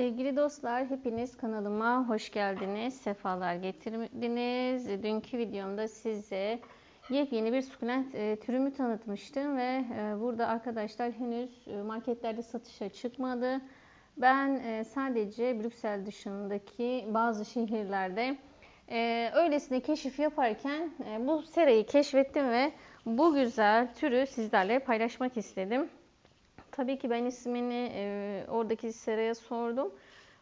Sevgili dostlar, hepiniz kanalıma hoş geldiniz, sefalar getirdiniz. Dünkü videomda size yepyeni bir sukulent e, türümü tanıtmıştım ve e, burada arkadaşlar henüz e, marketlerde satışa çıkmadı. Ben sadece Brüksel dışındaki bazı şehirlerde öylesine keşif yaparken bu serayı keşfettim ve bu güzel türü sizlerle paylaşmak istedim. Tabii ki ben ismini e, oradaki seraya sordum.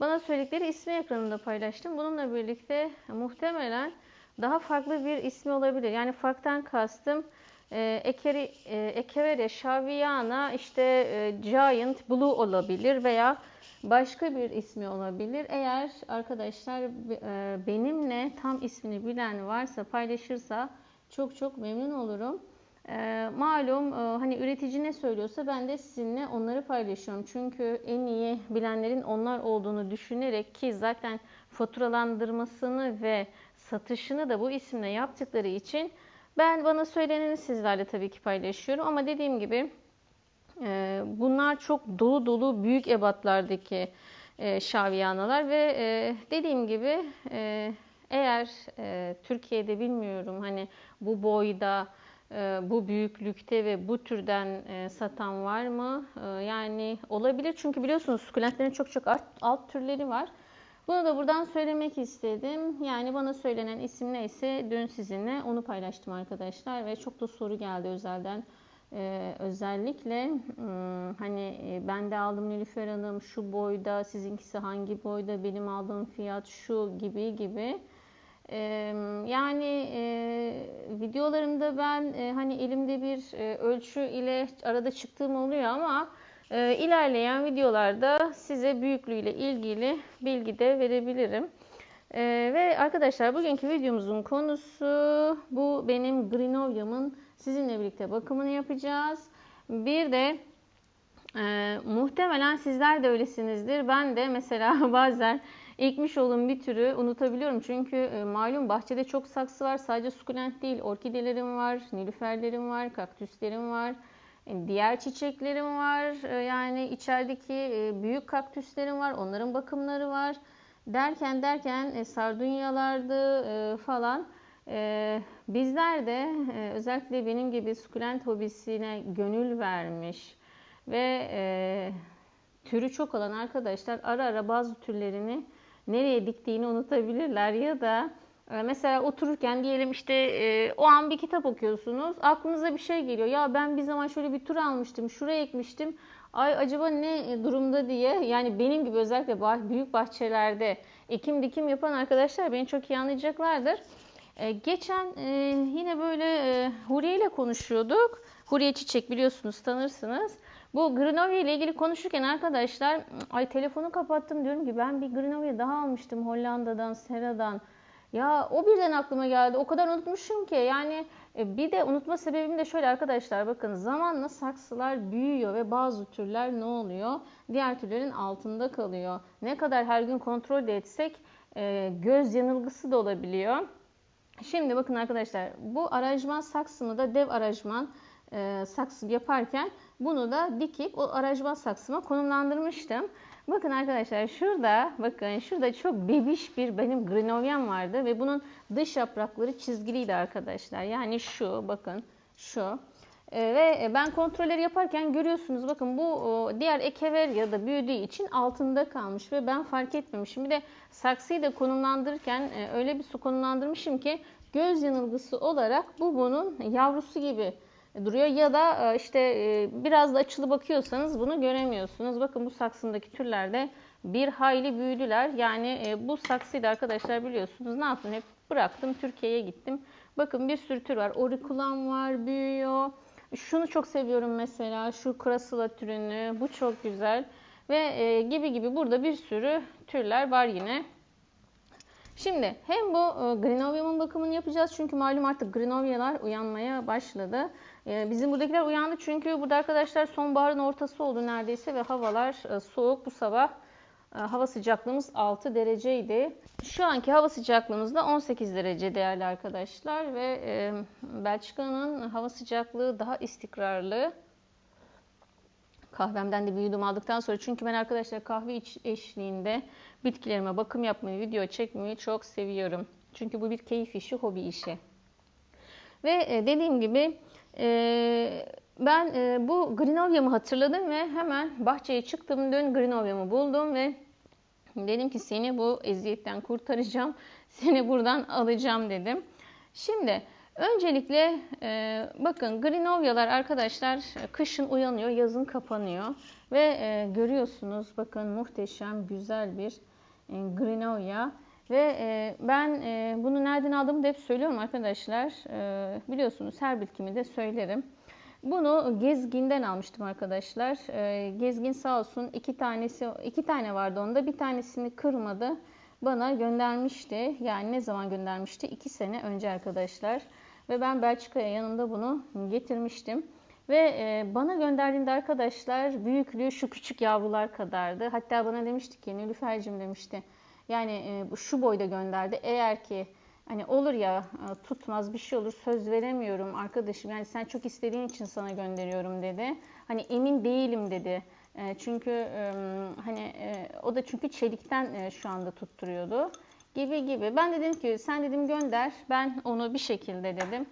Bana söyledikleri ismi ekranında paylaştım. Bununla birlikte muhtemelen daha farklı bir ismi olabilir. Yani farktan kastım e, Ekeri, e, Ekeveria Shaviana işte e, Giant Blue olabilir veya başka bir ismi olabilir. Eğer arkadaşlar e, benimle tam ismini bilen varsa paylaşırsa çok çok memnun olurum. E, malum e, hani üretici ne söylüyorsa ben de sizinle onları paylaşıyorum. Çünkü en iyi bilenlerin onlar olduğunu düşünerek ki zaten faturalandırmasını ve satışını da bu isimle yaptıkları için ben bana söyleneni sizlerle tabii ki paylaşıyorum. Ama dediğim gibi e, bunlar çok dolu dolu büyük ebatlardaki e, şaviyanalar ve e, dediğim gibi eğer Türkiye'de bilmiyorum hani bu boyda ee, bu büyüklükte ve bu türden e, satan var mı? Ee, yani olabilir çünkü biliyorsunuz sukulentlerin çok çok alt, alt türleri var. Bunu da buradan söylemek istedim. Yani bana söylenen isim neyse dün sizinle onu paylaştım arkadaşlar ve çok da soru geldi özelden. Ee, özellikle hmm, hani e, ben de aldım Nilüfer Hanım şu boyda, sizinkisi hangi boyda, benim aldığım fiyat şu gibi gibi. Yani e, videolarımda ben e, hani elimde bir e, ölçü ile arada çıktığım oluyor ama e, ilerleyen videolarda size büyüklüğüyle ilgili bilgi de verebilirim. E, ve arkadaşlar bugünkü videomuzun konusu bu benim Grinovia'mın sizinle birlikte bakımını yapacağız. Bir de e, muhtemelen sizler de öylesinizdir. Ben de mesela bazen ekmiş olduğum bir türü unutabiliyorum. Çünkü e, malum bahçede çok saksı var. Sadece sukulent değil, orkidelerim var, nilüferlerim var, kaktüslerim var. E, diğer çiçeklerim var. E, yani içerideki büyük kaktüslerim var. Onların bakımları var. Derken derken sardunyalardı falan. Bizler de özellikle benim gibi sukulent hobisine gönül vermiş ve türü çok olan arkadaşlar ara ara bazı türlerini nereye diktiğini unutabilirler ya da e, mesela otururken diyelim işte e, o an bir kitap okuyorsunuz aklınıza bir şey geliyor ya ben bir zaman şöyle bir tur almıştım şuraya ekmiştim ay acaba ne durumda diye yani benim gibi özellikle bah büyük bahçelerde ekim dikim yapan arkadaşlar beni çok iyi anlayacaklardır. E, geçen e, yine böyle e, Huriye ile konuşuyorduk. Huriye Çiçek biliyorsunuz tanırsınız. Bu Grinovia ile ilgili konuşurken arkadaşlar ay telefonu kapattım diyorum ki ben bir Grinovia daha almıştım Hollanda'dan, Sera'dan. Ya o birden aklıma geldi. O kadar unutmuşum ki yani e, bir de unutma sebebim de şöyle arkadaşlar bakın zamanla saksılar büyüyor ve bazı türler ne oluyor? Diğer türlerin altında kalıyor. Ne kadar her gün kontrol etsek e, göz yanılgısı da olabiliyor. Şimdi bakın arkadaşlar bu aracman saksımı da dev aracman e, saksı yaparken bunu da dikip o aracman saksıma konumlandırmıştım. Bakın arkadaşlar şurada bakın şurada çok bebiş bir benim grinovyam vardı ve bunun dış yaprakları çizgiliydi arkadaşlar. Yani şu bakın şu. Ee, ve ben kontrolleri yaparken görüyorsunuz bakın bu o, diğer ekever ya da büyüdüğü için altında kalmış ve ben fark etmemişim. Bir de saksıyı da konumlandırırken e, öyle bir su konumlandırmışım ki göz yanılgısı olarak bu bunun yavrusu gibi duruyor. Ya da e, işte e, biraz da açılı bakıyorsanız bunu göremiyorsunuz. Bakın bu saksındaki türlerde bir hayli büyüdüler. Yani e, bu saksıydı arkadaşlar biliyorsunuz. Ne yaptım? Hep bıraktım. Türkiye'ye gittim. Bakın bir sürü tür var. Orikulam var, büyüyor. Şunu çok seviyorum mesela. Şu krasula türünü. Bu çok güzel. Ve gibi gibi burada bir sürü türler var yine. Şimdi hem bu e, Grenovia'nın bakımını yapacağız çünkü malum artık Grenovia'lar uyanmaya başladı. E, bizim buradakiler uyandı çünkü burada arkadaşlar sonbaharın ortası oldu neredeyse ve havalar e, soğuk. Bu sabah hava sıcaklığımız 6 dereceydi. Şu anki hava sıcaklığımız da 18 derece değerli arkadaşlar ve Belçika'nın hava sıcaklığı daha istikrarlı. Kahvemden de bir yudum aldıktan sonra çünkü ben arkadaşlar kahve iç eşliğinde bitkilerime bakım yapmayı, video çekmeyi çok seviyorum. Çünkü bu bir keyif işi, hobi işi. Ve e, dediğim gibi e, ben e, bu Grinovia'mı hatırladım ve hemen bahçeye çıktım. Dün Grinovia'mı buldum ve dedim ki seni bu eziyetten kurtaracağım. Seni buradan alacağım dedim. Şimdi öncelikle e, bakın Grinovia'lar arkadaşlar kışın uyanıyor, yazın kapanıyor. Ve e, görüyorsunuz bakın muhteşem güzel bir e, Grinovia. Ve e, ben e, bunu nereden aldığımı da hep söylüyorum arkadaşlar. E, biliyorsunuz her bitkimi de söylerim. Bunu Gezgin'den almıştım arkadaşlar. E, Gezgin sağ olsun iki tanesi iki tane vardı onda. Bir tanesini kırmadı. Bana göndermişti. Yani ne zaman göndermişti? İki sene önce arkadaşlar. Ve ben Belçika'ya yanımda bunu getirmiştim. Ve e, bana gönderdiğinde arkadaşlar büyüklüğü şu küçük yavrular kadardı. Hatta bana demişti ki Nilüfer'cim demişti. Yani e, şu boyda gönderdi. Eğer ki hani olur ya e, tutmaz bir şey olur söz veremiyorum arkadaşım. Yani sen çok istediğin için sana gönderiyorum dedi. Hani emin değilim dedi. Çünkü hani o da çünkü çelikten şu anda tutturuyordu gibi gibi. Ben dedim ki sen dedim gönder. Ben onu bir şekilde dedim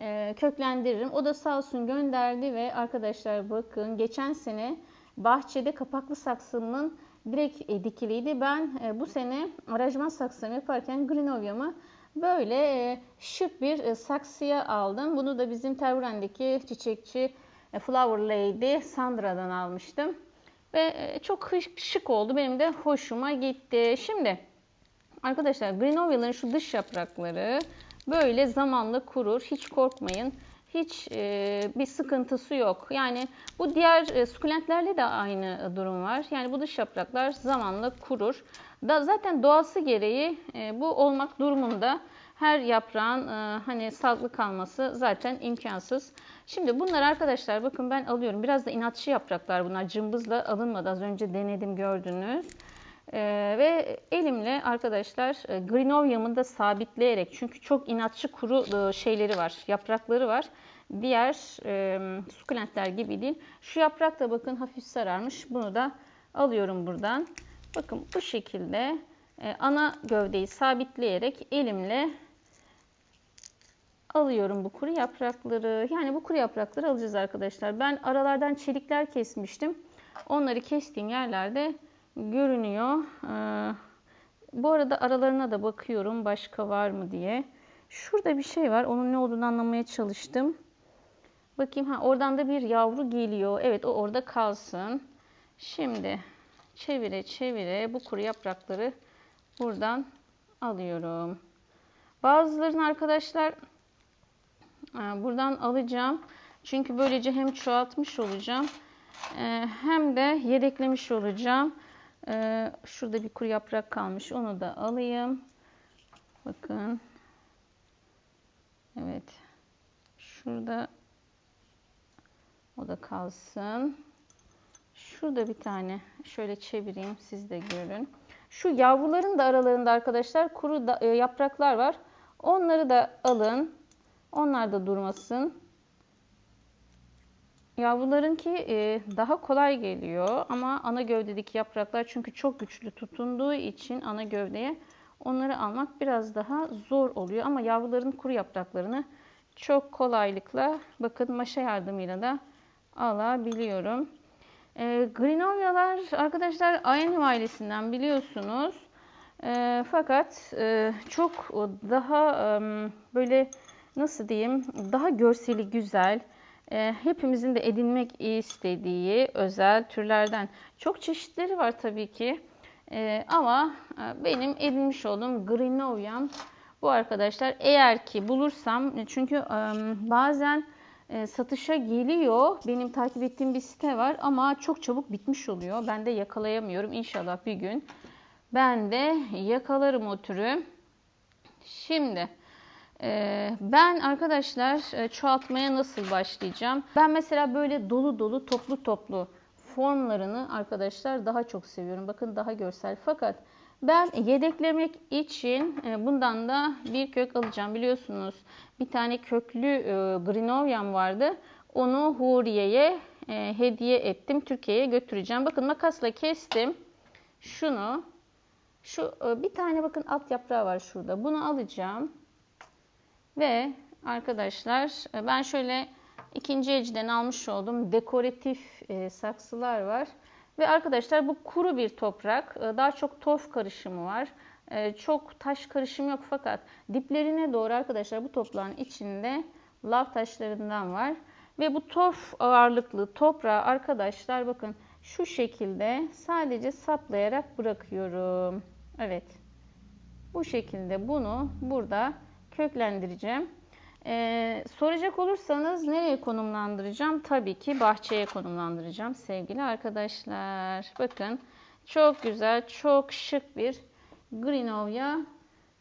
e, köklendiririm. O da sağ olsun gönderdi ve arkadaşlar bakın geçen sene bahçede kapaklı saksımın direkt e, dikiliydi. Ben e, bu sene aranjman saksımı yaparken Grinovia'mı böyle e, şık bir e, saksıya aldım. Bunu da bizim Tervuren'deki çiçekçi e, Flower Lady Sandra'dan almıştım. Ve e, çok şık oldu. Benim de hoşuma gitti. Şimdi arkadaşlar Grinovia'ların şu dış yaprakları böyle zamanla kurur. Hiç korkmayın. Hiç e, bir sıkıntısı yok. Yani bu diğer e, sukulentlerle de aynı durum var. Yani bu dış yapraklar zamanla kurur. Da zaten doğası gereği e, bu olmak durumunda her yaprağın e, hani sağlıklı kalması zaten imkansız. Şimdi bunlar arkadaşlar bakın ben alıyorum. Biraz da inatçı yapraklar bunlar. Cımbızla alınmadı. Az önce denedim gördünüz. Ee, ve elimle arkadaşlar e, Grinovia'mı da sabitleyerek çünkü çok inatçı kuru e, şeyleri var, yaprakları var. Diğer e, sukulentler gibi değil. Şu yaprak da bakın hafif sararmış. Bunu da alıyorum buradan. Bakın bu şekilde e, ana gövdeyi sabitleyerek elimle alıyorum bu kuru yaprakları. Yani bu kuru yaprakları alacağız arkadaşlar. Ben aralardan çelikler kesmiştim. Onları kestiğim yerlerde görünüyor. Ee, bu arada aralarına da bakıyorum başka var mı diye. Şurada bir şey var. Onun ne olduğunu anlamaya çalıştım. Bakayım ha oradan da bir yavru geliyor. Evet o orada kalsın. Şimdi çevire çevire bu kuru yaprakları buradan alıyorum. Bazılarını arkadaşlar e, buradan alacağım. Çünkü böylece hem çoğaltmış olacağım e, hem de yedeklemiş olacağım. Ee, şurada bir kuru yaprak kalmış. Onu da alayım. Bakın. Evet. Şurada o da kalsın. Şurada bir tane şöyle çevireyim siz de görün. Şu yavruların da aralarında arkadaşlar kuru da, e, yapraklar var. Onları da alın. Onlar da durmasın. Yavrularınki e, daha kolay geliyor ama ana gövdedeki yapraklar çünkü çok güçlü tutunduğu için ana gövdeye onları almak biraz daha zor oluyor. Ama yavruların kuru yapraklarını çok kolaylıkla bakın maşa yardımıyla da alabiliyorum. E, Grinovia'lar arkadaşlar Aenev ailesinden biliyorsunuz. E, fakat e, çok daha e, böyle nasıl diyeyim daha görseli güzel e, hepimizin de edinmek istediği özel türlerden. Çok çeşitleri var tabii ki. E, ama e, benim edinmiş olduğum Grinovia'm bu arkadaşlar. Eğer ki bulursam çünkü e, bazen e, satışa geliyor. Benim takip ettiğim bir site var ama çok çabuk bitmiş oluyor. Ben de yakalayamıyorum. İnşallah bir gün ben de yakalarım o türü. Şimdi ee, ben arkadaşlar e, çoğaltmaya nasıl başlayacağım? Ben mesela böyle dolu dolu toplu toplu formlarını arkadaşlar daha çok seviyorum. Bakın daha görsel. Fakat ben yedeklemek için e, bundan da bir kök alacağım. Biliyorsunuz bir tane köklü e, Grinovia'm vardı. Onu Huriye'ye hediye ettim. Türkiye'ye götüreceğim. Bakın makasla kestim. Şunu şu bir tane bakın alt yaprağı var şurada. Bunu alacağım. Ve arkadaşlar e, ben şöyle ikinci eciden almış olduğum dekoratif e, saksılar var. Ve arkadaşlar bu kuru bir toprak. Daha çok torf karışımı var. Çok taş karışımı yok fakat diplerine doğru arkadaşlar bu toprağın içinde lav taşlarından var. Ve bu torf ağırlıklı toprağı arkadaşlar bakın şu şekilde sadece saplayarak bırakıyorum. Evet. Bu şekilde bunu burada köklendireceğim. Ee, soracak olursanız nereye konumlandıracağım? Tabii ki bahçeye konumlandıracağım sevgili arkadaşlar. Bakın çok güzel, çok şık bir Greenovia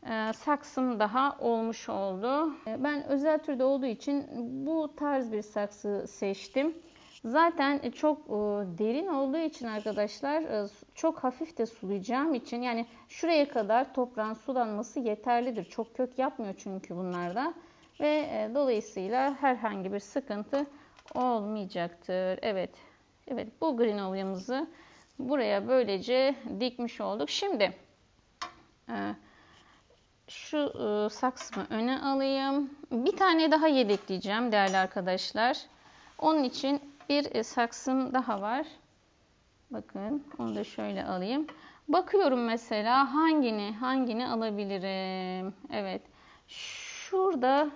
e, saksım daha olmuş oldu. E, ben özel türde olduğu için bu tarz bir saksı seçtim. Zaten çok e, derin olduğu için arkadaşlar e, çok hafif de sulayacağım için yani şuraya kadar toprağın sulanması yeterlidir. Çok kök yapmıyor çünkü bunlarda ve e, dolayısıyla herhangi bir sıkıntı olmayacaktır. Evet. Evet bu greenolia'mızı buraya böylece dikmiş olduk. Şimdi şu saksımı öne alayım. Bir tane daha yedekleyeceğim değerli arkadaşlar. Onun için bir e, saksım daha var. Bakın onu da şöyle alayım. Bakıyorum mesela hangini hangini alabilirim. Evet. Şurada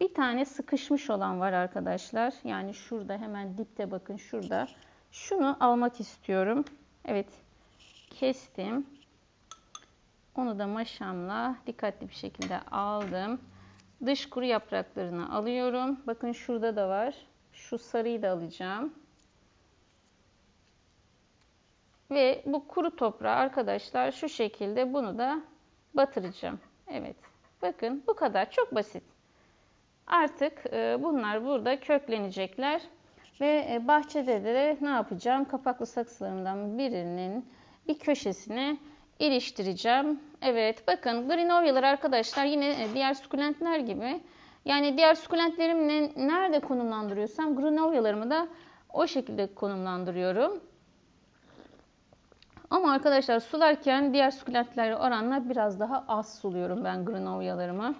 bir tane sıkışmış olan var arkadaşlar. Yani şurada hemen dipte bakın şurada. Şunu almak istiyorum. Evet. Kestim. Onu da maşamla dikkatli bir şekilde aldım. Dış kuru yapraklarını alıyorum. Bakın şurada da var. Şu sarıyı da alacağım. Ve bu kuru toprağı arkadaşlar şu şekilde bunu da batıracağım. Evet. Bakın bu kadar. Çok basit. Artık e, bunlar burada köklenecekler. Ve e, bahçede de ne yapacağım? Kapaklı saksılarımdan birinin bir köşesine iliştireceğim. Evet bakın grinovialar arkadaşlar yine e, diğer sukulentler gibi yani diğer sukulentlerimi nerede konumlandırıyorsam granovialarımı da o şekilde konumlandırıyorum. Ama arkadaşlar sularken diğer sukulentlerle oranla biraz daha az suluyorum ben granovialarımı.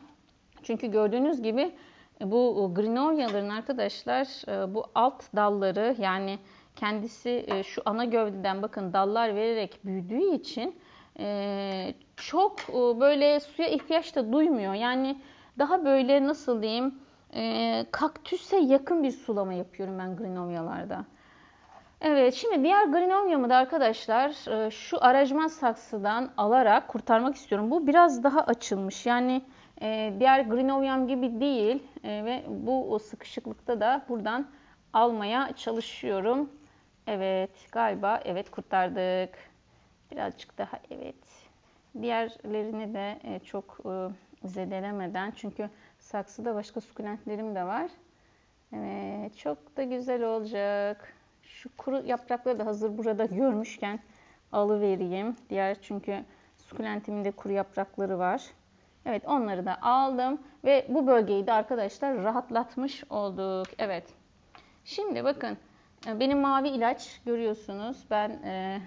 Çünkü gördüğünüz gibi e, bu granoviaların arkadaşlar e, bu alt dalları yani kendisi e, şu ana gövdeden bakın dallar vererek büyüdüğü için çok böyle suya ihtiyaç da duymuyor. Yani daha böyle nasıl diyeyim e, kaktüse yakın bir sulama yapıyorum ben grinovialarda. Evet şimdi diğer grinoviamı da arkadaşlar e, şu aracman saksıdan alarak kurtarmak istiyorum. Bu biraz daha açılmış yani e, diğer grinoviam gibi değil e, ve bu o sıkışıklıkta da buradan almaya çalışıyorum. Evet galiba evet kurtardık. Birazcık daha evet. Diğerlerini de e, çok e, zedelemeden çünkü saksıda başka sukulentlerim de var. Evet çok da güzel olacak. Şu kuru yaprakları da hazır burada görmüşken alıvereyim. Diğer çünkü sukulentimin de kuru yaprakları var. Evet onları da aldım ve bu bölgeyi de arkadaşlar rahatlatmış olduk. Evet. Şimdi bakın e, benim mavi ilaç görüyorsunuz. Ben e,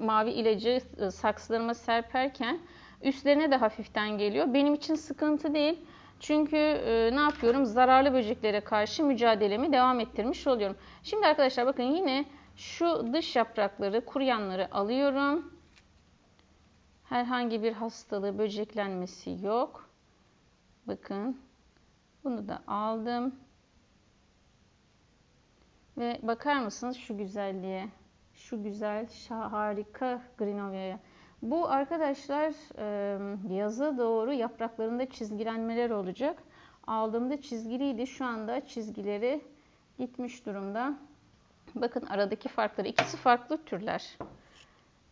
mavi ilacı e, saksılarıma serperken Üstlerine de hafiften geliyor. Benim için sıkıntı değil. Çünkü e, ne yapıyorum? Zararlı böceklere karşı mücadelemi devam ettirmiş oluyorum. Şimdi arkadaşlar bakın yine şu dış yaprakları, kuruyanları alıyorum. Herhangi bir hastalığı, böceklenmesi yok. Bakın. Bunu da aldım. Ve bakar mısınız şu güzelliğe? Şu güzel, harika Grinovia'ya. Bu arkadaşlar yaza doğru yapraklarında çizgilenmeler olacak. Aldığımda çizgiliydi. Şu anda çizgileri gitmiş durumda. Bakın aradaki farkları. İkisi farklı türler.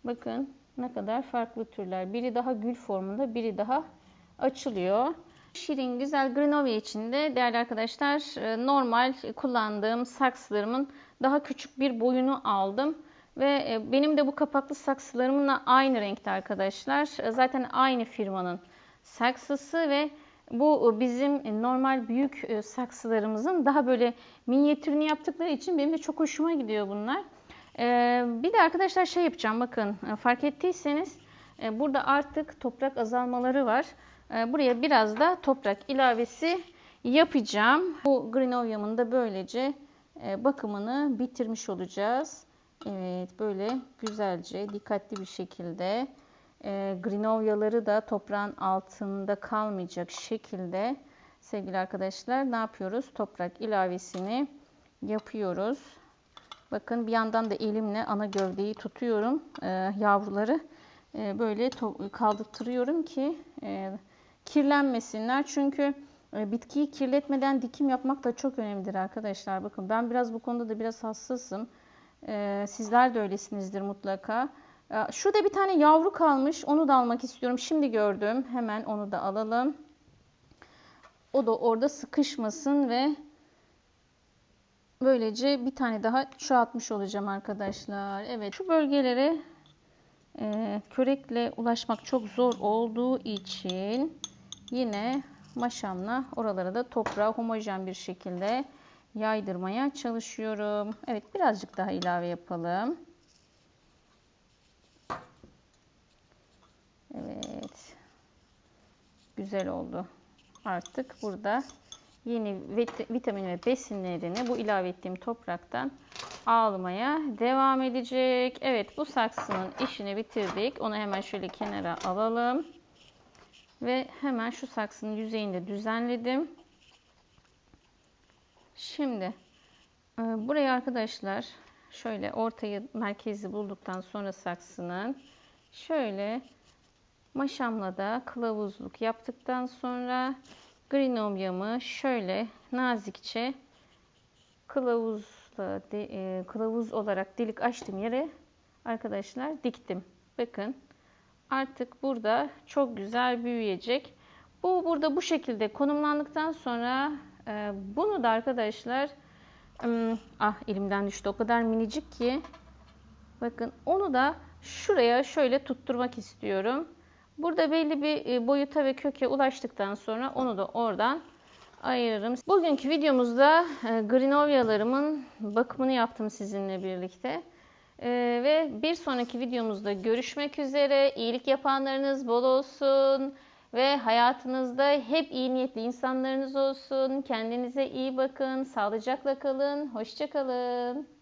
Bakın ne kadar farklı türler. Biri daha gül formunda, biri daha açılıyor. Şirin güzel Grenovia içinde değerli arkadaşlar normal kullandığım saksılarımın daha küçük bir boyunu aldım. Ve e, benim de bu kapaklı saksılarımla aynı renkte arkadaşlar. E, zaten aynı firmanın saksısı ve Bu bizim normal büyük e, saksılarımızın daha böyle minyatürünü yaptıkları için benim de çok hoşuma gidiyor bunlar. Bir de arkadaşlar şey yapacağım bakın e, fark ettiyseniz e, burada artık toprak azalmaları var. E, buraya biraz da toprak ilavesi yapacağım. Bu grinovyamın da böylece e, bakımını bitirmiş olacağız. Evet böyle güzelce dikkatli bir şekilde e, grinovyaları da toprağın altında kalmayacak şekilde sevgili arkadaşlar ne yapıyoruz? Toprak ilavesini yapıyoruz. Bakın bir yandan da elimle ana gövdeyi tutuyorum e, yavruları e, böyle kaldırtırıyorum ki e, kirlenmesinler. Çünkü e, bitkiyi kirletmeden dikim yapmak da çok önemlidir arkadaşlar. Bakın ben biraz bu konuda da biraz hassasım. E, sizler de öylesinizdir mutlaka. E, şurada bir tane yavru kalmış. Onu da almak istiyorum. Şimdi gördüm. Hemen onu da alalım. O da orada sıkışmasın ve böylece bir tane daha çoğaltmış olacağım arkadaşlar. Evet şu bölgelere e, kürekle ulaşmak çok zor olduğu için yine maşamla oralara da toprağı homojen bir şekilde yaydırmaya çalışıyorum. Evet birazcık daha ilave yapalım. Evet. Güzel oldu. Artık burada yeni vitamin ve besinlerini bu ilave ettiğim topraktan almaya devam edecek. Evet bu saksının işini bitirdik. Onu hemen şöyle kenara alalım. Ve hemen şu saksının yüzeyini de düzenledim. Şimdi e, buraya arkadaşlar şöyle ortayı merkezi bulduktan sonra saksının şöyle maşamla da kılavuzluk yaptıktan sonra grinomyamı şöyle nazikçe kılavuzla e, kılavuz olarak delik açtım yere arkadaşlar diktim. Bakın artık burada çok güzel büyüyecek. Bu burada bu şekilde konumlandıktan sonra bunu da arkadaşlar ah elimden düştü o kadar minicik ki bakın onu da şuraya şöyle tutturmak istiyorum. Burada belli bir boyuta ve köke ulaştıktan sonra onu da oradan ayırırım. Bugünkü videomuzda grinovyalarımın bakımını yaptım sizinle birlikte. Ve bir sonraki videomuzda görüşmek üzere. İyilik yapanlarınız bol olsun ve hayatınızda hep iyi niyetli insanlarınız olsun. Kendinize iyi bakın, sağlıcakla kalın, hoşçakalın.